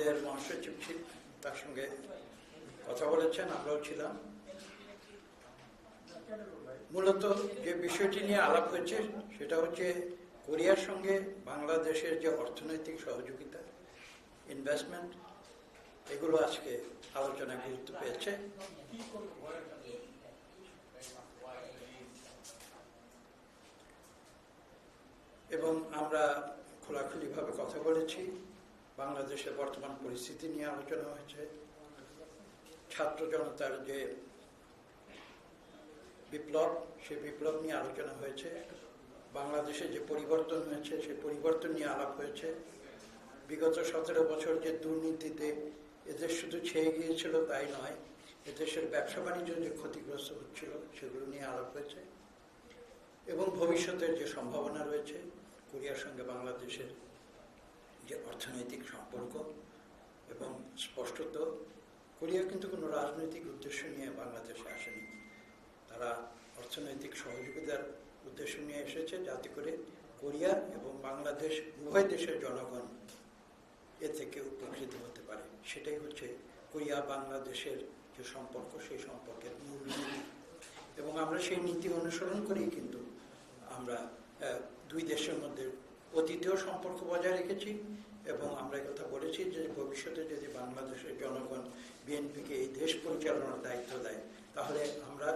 আমাদের মহাসচিব ছিল তার সঙ্গে কথা বলেছেন, আমরাও ছিলাম। মূলত যে বিষয়টি নিয়ে আলাপ হয়েছে, সেটা হচ্ছে কোরিয়ার সঙ্গে বাংলাদেশের যে অর্থনৈতিক সহযোগিতা ইনভেস্টমেন্ট এগুলো আজকে আলোচনায় গুরুত্ব পেয়েছে। এবং আমরা খোলাখুলিভাবে কথা বলেছি। বাংলাদেশের বর্তমান পরিস্থিতি নিয়ে আলোচনা হয়েছে। ছাত্র জনতার যে বিপ্লব, সে বিপ্লব নিয়ে আলোচনা হয়েছে। বাংলাদেশে যে পরিবর্তন হয়েছে সেই পরিবর্তন নিয়ে আলাপ হয়েছে। বিগত সতেরো বছর যে দুর্নীতিতে এদেশ শুধু ছেয়ে গিয়েছিল তাই নয়, এদেশের ব্যবসা বাণিজ্য যে ক্ষতিগ্রস্ত হচ্ছিল, সেগুলো নিয়ে আলাপ হয়েছে। এবং ভবিষ্যতের যে সম্ভাবনা রয়েছে, কোরিয়ার সঙ্গে বাংলাদেশের যে অর্থনৈতিক সম্পর্ক এবং স্পষ্টত কোরিয়া কিন্তু কোনো রাজনৈতিক উদ্দেশ্য নিয়ে বাংলাদেশে আসেনি। তারা অর্থনৈতিক সহযোগিতার উদ্দেশ্য নিয়ে এসেছে যাতে করে কোরিয়া এবং বাংলাদেশ উভয় দেশের জনগণ এ থেকে উপকৃত হতে পারে। সেটাই হচ্ছে কোরিয়া বাংলাদেশের যে সম্পর্ক, সেই সম্পর্কের মূল নীতি। এবং আমরা সেই নীতি অনুসরণ করেই কিন্তু আমরা দুই দেশের মধ্যে অতীতেও সম্পর্ক বজায় রেখেছি এবং আমরা কথা বলেছি যে ভবিষ্যতে যদি বাংলাদেশের জনগণ বিএনপিকে এই দেশ পরিচালনার দায়িত্ব দেয়, তাহলে আমরা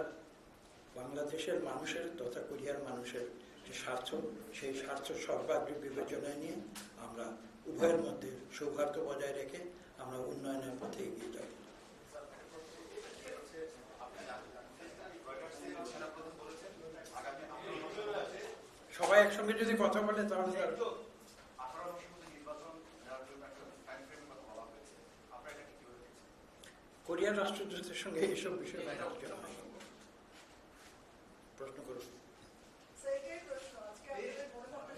বাংলাদেশের মানুষের তথা কোরিয়ার মানুষের যে স্বার্থ, সেই স্বার্থ সর্বাগ্রে বিবেচনায় নিয়ে আমরা উভয়ের মধ্যে সৌহার্দ্য বজায় রেখে আমরা উন্নয়নের পথে এগিয়ে যাব। সবাই একসঙ্গে যদি কথা বলে তাহলে কোরিয়ার রাষ্ট্রদূতের সঙ্গে এইসব বিষয়ে নিয়ে আলোচনা হয় প্রশ্ন করুন।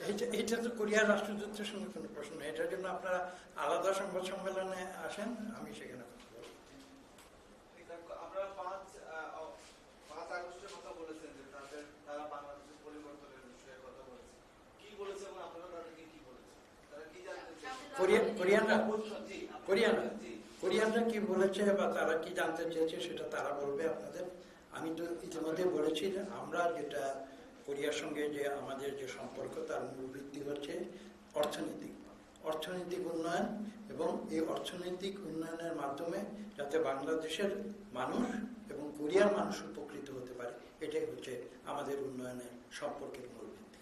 এইটা এইটা তো কোরিয়ার রাষ্ট্রদূতের সঙ্গে কোনো প্রশ্ন নেই এটার জন্য আপনারা আলাদা সংবাদ সম্মেলনে আসেন আমি সেখানে কথা বলব আপনারা পাঁচ আহ, পাঁচ আগস্টের কথা বলেছেন যে তাদের তারা বাংলাদেশের পরিবর্তনের বিষয়ে কথা বলেছে কি বলেছে এবং আপনারা তাদেরকে কি বলেছেন তারা কি জানতে চেয়েছে? কোরিয়ান কোরিয়ানরা কোরিয়ানরা কোরিয়ানরা। কি বলেছে বা তারা কি জানতে চেয়েছে সেটা তারা বলবে আপনাদের। আমি তো ইতিমধ্যে বলেছি যে আমরা যেটা কোরিয়ার সঙ্গে যে আমাদের যে সম্পর্ক তার মূল ভিত্তি হচ্ছে অর্থনৈতিক। অর্থনৈতিক উন্নয়ন এবং এই অর্থনৈতিক উন্নয়নের মাধ্যমে যাতে বাংলাদেশের মানুষ এবং কোরিয়ার মানুষ উপকৃত হতে পারে এটাই হচ্ছে আমাদের উন্নয়নের সম্পর্কের মূল ভিত্তি।